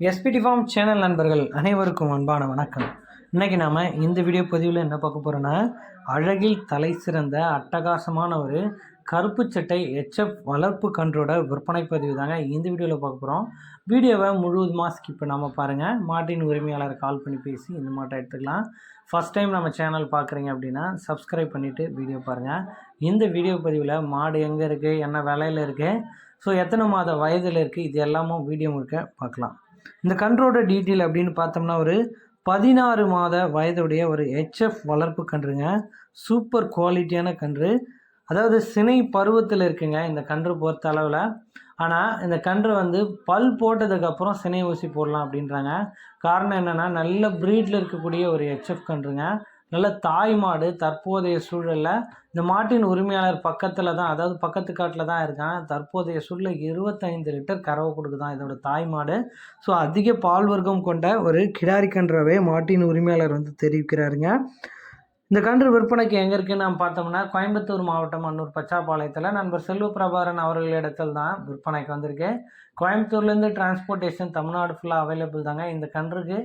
SPD form channel நண்பர்கள் அனைவருக்கும் அன்பான வணக்கம். இன்றைக்கி நாம் இந்த வீடியோ பதிவில் என்ன பார்க்க போகிறோன்னா அழகில் தலை சிறந்த அட்டகாசமான ஒரு கருப்பு சட்டை எச்எஃப் வளர்ப்பு கன்றோட விற்பனை பதிவு தாங்க இந்த வீடியோவில் பார்க்க போகிறோம் வீடியோவை முழுவதுமாக ஸ்கிப் பண்ணாமல் பாருங்கள் மாட்டின் உரிமையாளர் கால் பண்ணி பேசி இந்த மாட்டை எடுத்துக்கலாம். ஃபஸ்ட் டைம் நம்ம சேனல் பார்க்குறீங்க அப்படின்னா சப்ஸ்கிரைப் பண்ணிவிட்டு வீடியோ பாருங்கள் இந்த வீடியோ பதிவில் மாடு எங்கே இருக்குது என்ன விலையில் இருக்குது ஸோ எத்தனை மாத வயதில் இருக்குது இது எல்லாமும் வீடியோ முழுக்க பார்க்கலாம். இந்த கன்றோட டீட்டெயில் அப்படின்னு பார்த்தோம்னா ஒரு பதினாறு மாத வயதுடைய ஒரு ஹெச்எஃப் வளர்ப்பு கன்றுங்க. சூப்பர் குவாலிட்டியான கன்று. அதாவது சினை பருவத்தில் இருக்குங்க இந்த கன்று பொறுத்த அளவில். ஆனால் இந்த கன்று வந்து பல் போட்டதுக்கப்புறம் சினை ஊசி போடலாம் அப்படின்றாங்க. காரணம் என்னென்னா நல்ல ப்ரீடில் இருக்கக்கூடிய ஒரு ஹெச்எஃப் கன்றுங்க. நல்ல தாய் மாடு தற்போதைய சூழலில் இந்த மாட்டின் உரிமையாளர் பக்கத்தில் தான் அதாவது பக்கத்து காட்டில் தான் இருக்கான். தற்போதைய சூழலில் இருபத்தைந்து லிட்டர் கறவை கொடுக்குதான் இதோட தாய் மாடு ஸோ அதிக பால் வர்க்கம் கொண்ட ஒரு கிடாரி கன்றவை மாட்டின் உரிமையாளர் வந்து தெரிவிக்கிறாருங்க. இந்த கன்று விற்பனைக்கு எங்கே இருக்குன்னு நம்ம பார்த்தோம்னா கோயம்புத்தூர் மாவட்டம் அன்னூர் பச்சாப்பாளையத்தில் நண்பர் செல்வ பிரபாகரன் அவர்களிடத்தில் தான் விற்பனைக்கு வந்திருக்கு. கோயம்புத்தூர்லேருந்து டிரான்ஸ்போர்ட்டேஷன் தமிழ்நாடு ஃபுல்லாக அவைலபிள் தாங்க. இந்த கன்றுக்கு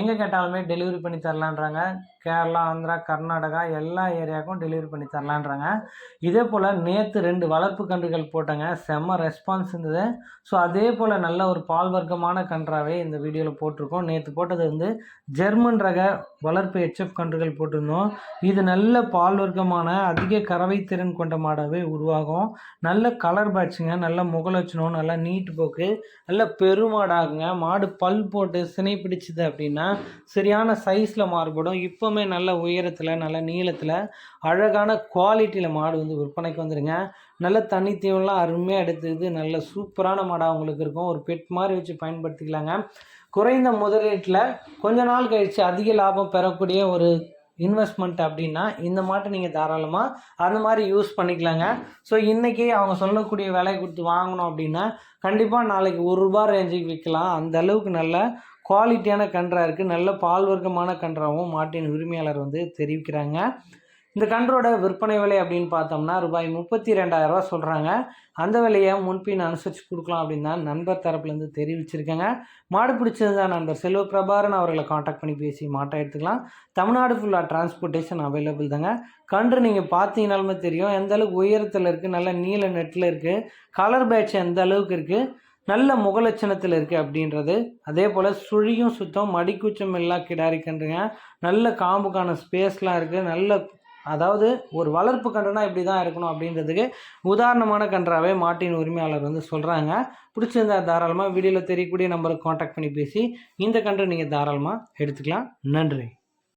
எங்கே கேட்டாலுமே டெலிவரி பண்ணி தரலான்றாங்க. கேரளா ஆந்திரா கர்நாடகா எல்லா ஏரியாவுக்கும் டெலிவரி பண்ணி தரலான்றாங்க. இதே போல் நேற்று ரெண்டு வளர்ப்பு கன்றுகள் போட்டேங்க. செம்ம ரெஸ்பான்ஸ் இருந்தது. ஸோ அதே போல் நல்ல ஒரு பால் வர்க்கமான கன்றாவே இந்த வீடியோவில் போட்டிருக்கோம். நேற்று போட்டது வந்து ஜெர்மன் ரக வளர்ப்பு ஹெச்எஃப் கன்றுகள் போட்டிருந்தோம். இது நல்ல பால் வர்க்கமான அதிக கறவை திறன் கொண்ட மாடாகவே உருவாகும். நல்ல கலர் பேட்சுங்க நல்ல முகலட்சணம் நல்ல நீட் போக்கு நல்ல பெருமாடாகுங்க. மாடு பல் போட்டு சினை பிடிச்சிது அப்படின்னா சரியான சைஸில் மாறுபடும். இப்போ இப்போவுமே நல்ல உயரத்தில் நல்ல நீளத்தில் அழகான குவாலிட்டியில் மாடு வந்து விற்பனைக்கு வந்துடுங்க நல்ல தண்ணி தீவனம்லாம் அருமையாக எடுத்துக்குது நல்ல சூப்பரான மாடாக உங்களுக்கு இருக்கும். ஒரு பெட் மாதிரி வச்சு பயன்படுத்திக்கலாங்க. குறைந்த முதலீட்டில் கொஞ்ச நாள் கழித்து அதிக லாபம் பெறக்கூடிய ஒரு இன்வெஸ்ட்மெண்ட் அப்படின்னா இந்த மாட்டை நீங்கள் தாராளமாக அந்த மாதிரி யூஸ் பண்ணிக்கலாங்க. ஸோ இன்றைக்கி அவங்க சொல்லக்கூடிய விலை கொடுத்து வாங்கினோம் அப்படின்னா கண்டிப்பாக நாளைக்கு ஒரு ரூபா ரேஞ்சுக்கு விற்கலாம். அந்த அளவுக்கு நல்ல குவாலிட்டியான கன்றாக இருக்குது நல்ல பால் வர்க்கமான கன்றாகவும் மாட்டின் உரிமையாளர் வந்து தெரிவிக்கிறாங்க. இந்த கன்றோட விற்பனை விலை அப்படின்னு பார்த்தோம்னா ரூபாய் முப்பத்தி ரெண்டாயிரரூவா சொல்கிறாங்க அந்த விலையை முன்பின் அனுசரித்து கொடுக்கலாம் அப்படின்னு தான் நண்பர் தரப்புலேருந்து தெரிவிச்சிருக்கேங்க. மாடு பிடிச்சிருந்தா நண்பர் செல்வ பிரபாரன் அவர்களை காண்டாக்ட் பண்ணி பேசி மாட்டை எடுத்துக்கலாம். தமிழ்நாடு ஃபுல்லாக டிரான்ஸ்போர்ட்டேஷன் அவைலபிள் தாங்க. கன்று நீங்கள் பார்த்தீங்கனாலுமே தெரியும். எந்த அளவுக்கு உயரத்தில் இருக்குது நல்ல நீல நெட்டில் இருக்குது கலர் பேட்ச் எந்த அளவுக்கு இருக்குது நல்ல முகலட்சணத்தில் இருக்குது அப்படின்றது. அதே போல் சுழியும் சுத்தம் மடிக்கூச்சம் எல்லாம் கிடாரி கன்றுங்க. நல்ல காம்புக்கான ஸ்பேஸ்லாம் இருக்குது நல்ல அதாவது ஒரு வளர்ப்பு கன்றுனா இப்படி தான் இருக்கணும் அப்படின்றதுக்கு உதாரணமான கன்றாவே மாட்டின் உரிமையாளர் வந்து சொல்கிறாங்க பிடிச்சிருந்தா தாராளமாக வீடியோவில் தெரியக்கூடிய நம்பருக்கு காண்டாக்ட் பண்ணி பேசி இந்த கன்று நீங்கள் தாராளமாக எடுத்துக்கலாம். நன்றி.